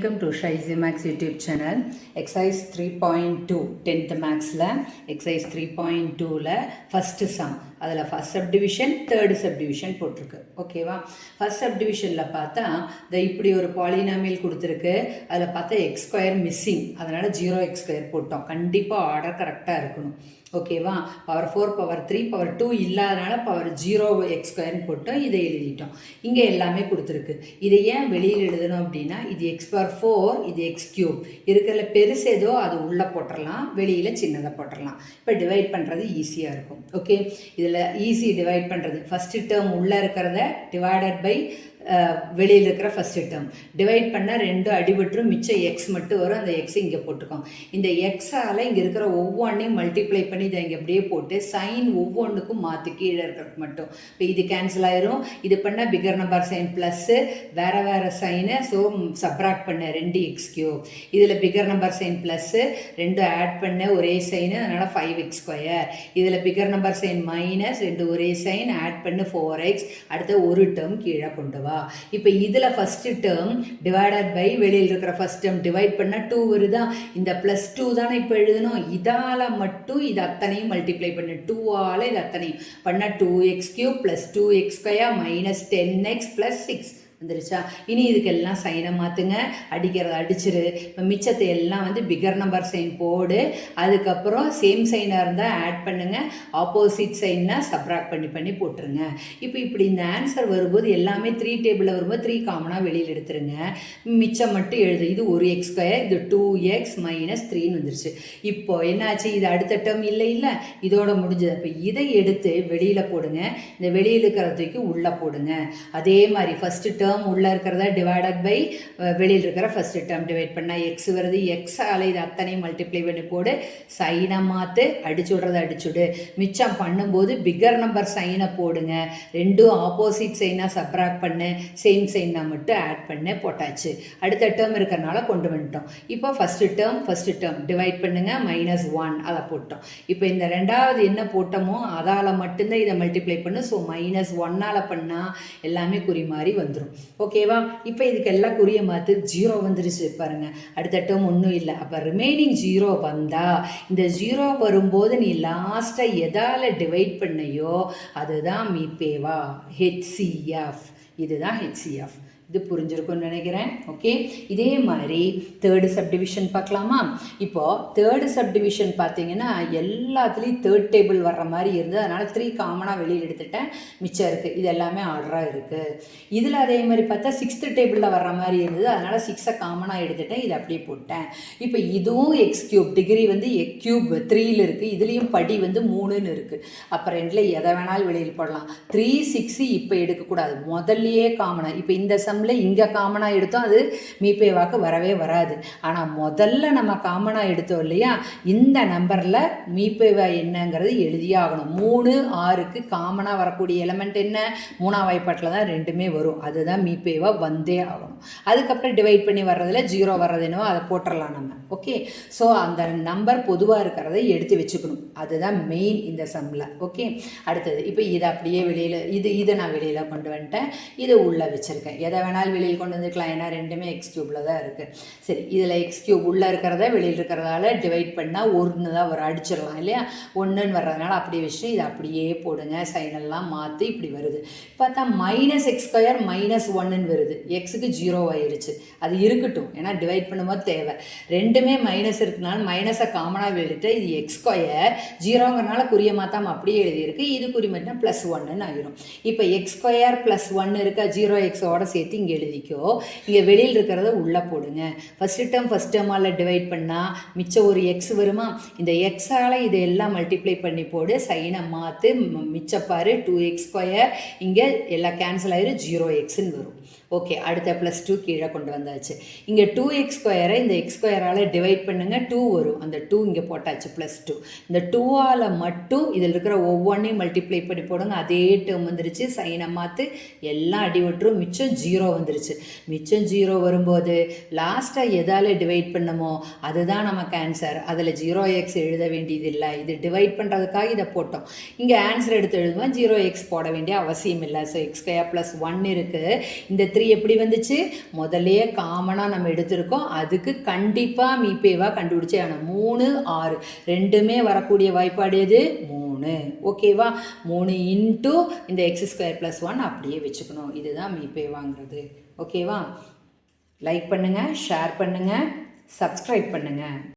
Welcome to ஷைசி maths YouTube channel exercise three point two tenth மேக்ஸில் exercise three point டூவில் first sum அதில் first sub division third sub division போட்டிருக்கு. ஓகேவா first sub டிவிஷனில் பார்த்தா இந்த இப்படி ஒரு பாலினாமியல் கொடுத்துருக்கு. அதில் பார்த்தா எக்ஸ் ஸ்கொயர் மிஸ்ஸிங் அதனால் ஜீரோ எக்ஸ் ஸ்கொயர் போட்டோம். கண்டிப்பாக ஆர்டர் கரெக்டாக இருக்கணும். ஓகேவா? Power four power three power two இல்லாதனால பவர் ஜீரோ எக்ஸ் ஸ்கொயர்னு போட்டோம் இதை எழுதிட்டோம். இங்கே எல்லாமே கொடுத்துருக்கு. இதை ஏன் வெளியில் எழுதணும் அப்படின்னா இது எக்ஸ் பவர் ஃபோர் இது எக்ஸ் கியூப் இருக்கிறதுல பெருசு ஏதோ அது உள்ளே போட்டுடலாம் வெளியில் சின்னதாக போட்டுடலாம் இப்போ டிவைட் பண்ணுறது ஈஸியாக இருக்கும். ஓகே? இதில் ஈஸி டிவைட் பண்ணுறது ஃபஸ்ட்டு டேர்ம் உள்ளே இருக்கிறத டிவைடட் பை வெளியில் இருக்கிற ஃபஸ்ட் டேர்ம் டிவைட் பண்ணால் ரெண்டு அடிபட்டுரும் மிச்சம் எக்ஸ் மட்டும் வரும் அந்த எக்ஸ் இங்கே போட்டுக்கோம். இந்த எக்ஸால் இங்கே இருக்கிற ஒவ்வொன்றையும் மல்டிப்ளை பண்ணி இதை இங்கே அப்படியே போட்டு சைன் ஒவ்வொன்றுக்கும் மாற்றி கீழே இருக்கிறது மட்டும். இப்போ இது கேன்சல் ஆயிரும். இது பண்ணால் பிகர் நம்பர் சைன் ப்ளஸ்ஸு வேறு வேறு சைனு ஸோ சப்ராக்ட் பண்ண ரெண்டு எக்ஸ் கியூ இதில் பிகர் நம்பர் சைன் ப்ளஸ்ஸு ரெண்டு ஆட் பண்ண ஒரே சைனு அதனால் ஃபைவ் எக்ஸ் ஸ்கொயர் இதில் பிகர் நம்பர் சைன் மைனஸ் ரெண்டு ஒரே சைன் ஆட் பண்ணு ஃபோர் எக்ஸ் அடுத்த ஒரு டேர்ம் கீழே கொண்டு வா. இப்போ இதில் ஃபஸ்ட்டு டேர்ம் டிவைடட் பை வெளியில் இருக்கிற ஃபஸ்ட் டேர்ம் டிவைட் பண்ணால் டூ வருதா? இந்த ப்ளஸ் டூ தானே இப்போ எழுதணும். இதால் மட்டும் இது அத்தனையும் மல்டிப்ளை பண்ணு. டூவால் இது அத்தனையும். பண்ணால் two x cube plus two x square minus ten x plus six வந்துருச்சா? இனி இதுக்கெல்லாம் சைனை மாற்றுங்க அடிக்கிறத அடிச்சிரு. இப்போ மிச்சத்தை எல்லாம் வந்து பிகர் நம்பர் சைன் போடு. அதுக்கப்புறம் சேம் சைனாக இருந்தால் ஆட் பண்ணுங்கள் ஆப்போசிட் சைன்னா சப்ராக்ட் பண்ணி பண்ணி போட்டுருங்க. இப்போ இப்படி இந்த ஆன்சர் வரும்போது எல்லாமே த்ரீ டேபிளில் வரும்போது த்ரீ காமனாக வெளியில் எடுத்துருங்க. மிச்சம் மட்டும் எழுது. இது ஒரு எக்ஸ் ஸ்கொயர் இது டூ எக்ஸ் மைனஸ் த்ரீன்னு வந்துருச்சு. இப்போ என்னாச்சு? இது அடுத்த டேர்ம் இல்லை இல்லை. இதோட முடிஞ்சது. இப்போ இதை எடுத்து வெளியில் போடுங்க. இந்த வெளியில் இருக்கிறதுக்கு உள்ளே போடுங்க. அதே மாதிரி ஃபஸ்ட்டு டேர்ம் டேர்ம் உள்ளே இருக்கிறத டிவைடட் பை வெளியில் இருக்கிற ஃபஸ்ட்டு டேர்ம் டிவைட் பண்ணால் எக்ஸ் வருது. எக்ஸ் ஆலை இது அத்தனையும் மல்டிப்ளை பண்ணி போடு. சைனை மாற்று அடிச்சு விட்றத அடிச்சுடு மிச்சம் பண்ணும்போது பிக்கர் நம்பர் சைனை போடுங்க. ரெண்டும் ஆப்போசிட் சைனாக சப்ராக்ட் பண்ணு. சேம் சைனாக மட்டும் ஆட் பண்ணு போட்டாச்சு. அடுத்த டேர்ம் இருக்கிறனால கொண்டு வந்துட்டோம். இப்போ first term first term divide பண்ணுங்க. மைனஸ் ஒன் அதை போட்டோம். இப்போ இந்த ரெண்டாவது என்ன போட்டோமோ அதால் மட்டும்தான் இதை மல்டிப்ளை பண்ணு. ஸோ மைனஸ் ஒன்னால் பண்ணால் எல்லாமே குறி மாதிரி வந்துடும் ஓகேவா இப்போ இதுக்கு எல்லாம் குறிய மாற்று ஜீரோ வந்துருச்சு பாருங்க. அடுத்த டேர்ம் ஒன்றும் இல்லை. அப்போ ரிமைனிங் ஜீரோ வந்தா இந்த ஜீரோ வரும்போது நீ லாஸ்ட்டாக எதால் டிவைட் பண்ணையோ அதுதான் மீபேவா ஹெச்சிஎஃப் இதுதான் ஹெச்சிஎஃப் இது புரிஞ்சிருக்கும்னு நினைக்கிறேன். ஓகே இதே மாதிரி தேர்டு சப்டிவிஷன் பார்க்கலாமா? இப்போது தேர்டு சப்டிவிஷன் பார்த்தீங்கன்னா எல்லாத்துலேயும் தேர்ட் டேபிள் வர்ற மாதிரி இருந்தது. அதனால் த்ரீ காமனாக வெளியில் எடுத்துட்டேன். மிச்சம் இருக்குது இது எல்லாமே ஆர்டராக இருக்குது இதில் அதே மாதிரி பார்த்தா சிக்ஸ்த்து டேபிளில் வர்ற மாதிரி இருந்தது. அதனால் சிக்ஸை காமனாக எடுத்துட்டேன். இதை அப்படியே போட்டேன். இப்போ இதுவும் எக்ஸ் கியூப் டிகிரி வந்து எக் கியூப் த்ரீயில் இருக்குது இதுலேயும் படி வந்து மூணுன்னு இருக்குது அப்புறம் ரெண்டில் எதை வேணாலும் வெளியில் போடலாம். த்ரீ சிக்ஸு இப்போ எடுக்கக்கூடாது. முதல்லையே காமனாக இப்போ இந்த சம் சம்மில் இங்கே காமனாக எடுத்தோம் அது மீபேவாக்கு வரவே வராது. ஆனால் முதல்ல நம்ம காமனாக எடுத்தோம் இல்லையா இந்த நம்பரில் மீபேவா என்னங்கிறது எழுதியே ஆகணும். மூணு ஆறுக்கு காமனாக வரக்கூடிய எலமெண்ட் என்ன? மூணாம் வாய்ப்பாட்டில் தான் ரெண்டுமே வரும். அதுதான் மீபேவா வந்தே ஆகணும். அதுக்கப்புறம் டிவைட் பண்ணி வர்றதில் ஜீரோ வர்றது என்னவோ அதை போட்டுடலாம் நம்ம. ஓகே ஸோ அந்த நம்பர் பொதுவாக இருக்கிறத எடுத்து வச்சுக்கணும். அதுதான் மெயின் இந்த சம்மில் ஓகே அடுத்தது இப்போ இதை அப்படியே வெளியில் இது இதை நான் வெளியில் கொண்டு வந்துட்டேன். இதை உள்ளே வச்சுருக்கேன். எதை வேணாலும் வெளியில் கொண்டு வந்துக்கலாம். ஏன்னா ரெண்டுமே எக்ஸ் கியூப்பில் தான் இருக்குது சரி இதில் எக்ஸ் கியூப் உள்ளே இருக்கிறத வெளியில் இருக்கிறதால டிவைட் பண்ணால் ஒன்று தான் வரும். அடிச்சிடலாம் இல்லையா? ஒன்றுன்னு வர்றதுனால அப்படியே வச்சுட்டு இதை அப்படியே போடுங்க. சைனெல்லாம் மாற்றி இப்படி வருது. பார்த்தா மைனஸ் எக்ஸ் ஸ்கொயர் மைனஸ் ஒன்னுன்னு வருது. எக்ஸுக்கு ஜீரோ ஜீரோ ஆயிருச்சு. அது இருக்கட்டும். ஏன்னா டிவைட் பண்ணும்போது தேவை. ரெண்டுமே மைனஸ் இருக்கனால மைனஸை காமனாக எழுதிட்டு இது எக்ஸ் ஸ்கொயர் ஜீரோங்கிறனால குறிய மாற்றாமல் அப்படியே எழுதியிருக்கு. இது குறி மாற்றினா ப்ளஸ் ஒன்னுன்னு ஆயிரும். இப்போ எக்ஸ் ஸ்கொயர் ப்ளஸ் ஒன்று இருக்கா ஜீரோ எக்ஸோட சேர்த்து இங்கே எழுதிக்கோ. இங்கே வெளியில் இருக்கிறத உள்ளே போடுங்க. ஃபஸ்ட்டு டேர்ம் ஃபஸ்ட் டேர்மால் டிவைட் பண்ணால் மிச்சம் ஒரு எக்ஸ் வருமா? இந்த எக்ஸால் இதை எல்லாம் மல்டிப்ளை பண்ணி போடு. சைனை மாற்று மிச்சப்பாரு டூ எக்ஸ் ஸ்கொயர் இங்கே எல்லாம் கேன்சல் ஆயிரும் ஜீரோ எக்ஸ்ன்னு வரும். ஓகே அடுத்த ப்ளஸ் டூ கீழே கொண்டு வந்தாச்சு. இங்கே டூ எக்ஸ் ஸ்கொயரை இந்த எக்ஸ் ஸ்கொயரால் டிவைட் பண்ணுங்கள் டூ வரும். அந்த டூ இங்கே போட்டாச்சு ப்ளஸ் டூ இந்த டூவால் மட்டும் இதில் இருக்கிற ஒவ்வொன்றையும் மல்டிப்ளை பண்ணி போடுங்க. அதே டேர்ம் வந்துருச்சு. சைனை மாற்று எல்லாம் அடி விட்டுரும் மிச்சம் ஜீரோ வந்துருச்சு. மிச்சம் ஜீரோ வரும்போது லாஸ்ட்டாக எதால் டிவைட் பண்ணமோ அதுதான் நமக்கு ஆன்சர் அதில் ஜீரோ எக்ஸ் எழுத வேண்டியதில்லை இது டிவைட் பண்ணுறதுக்காக இதை போட்டோம். இங்கே ஆன்சர் எடுத்து எழுதுவோம். ஜீரோ எக்ஸ் போட வேண்டிய அவசியம் இல்லை. So x square plus one இருக்குது இந்த த்ரீ எப்படி வந்துச்சு? முதல்லையே காமனாக நம்ம எடுத்திருக்கோம். அதுக்கு கண்டிப்பாக மீப்பேவாக கண்டுபிடிச்சே ஆனால் மூணு ஆறு. ரெண்டுமே வரக்கூடிய வாய்ப்பாடு எது? மூணு. ஓகேவா? மூணு இன்ட்டு இந்த எக்ஸ் ஸ்கொயர் ப்ளஸ் ஒன் அப்படியே வச்சுக்கணும். இதுதான் மீபேவாங்கிறது ஓகேவா? லைக் பண்ணுங்கள் ஷேர் பண்ணுங்கள் சப்ஸ்கிரைப் பண்ணுங்கள்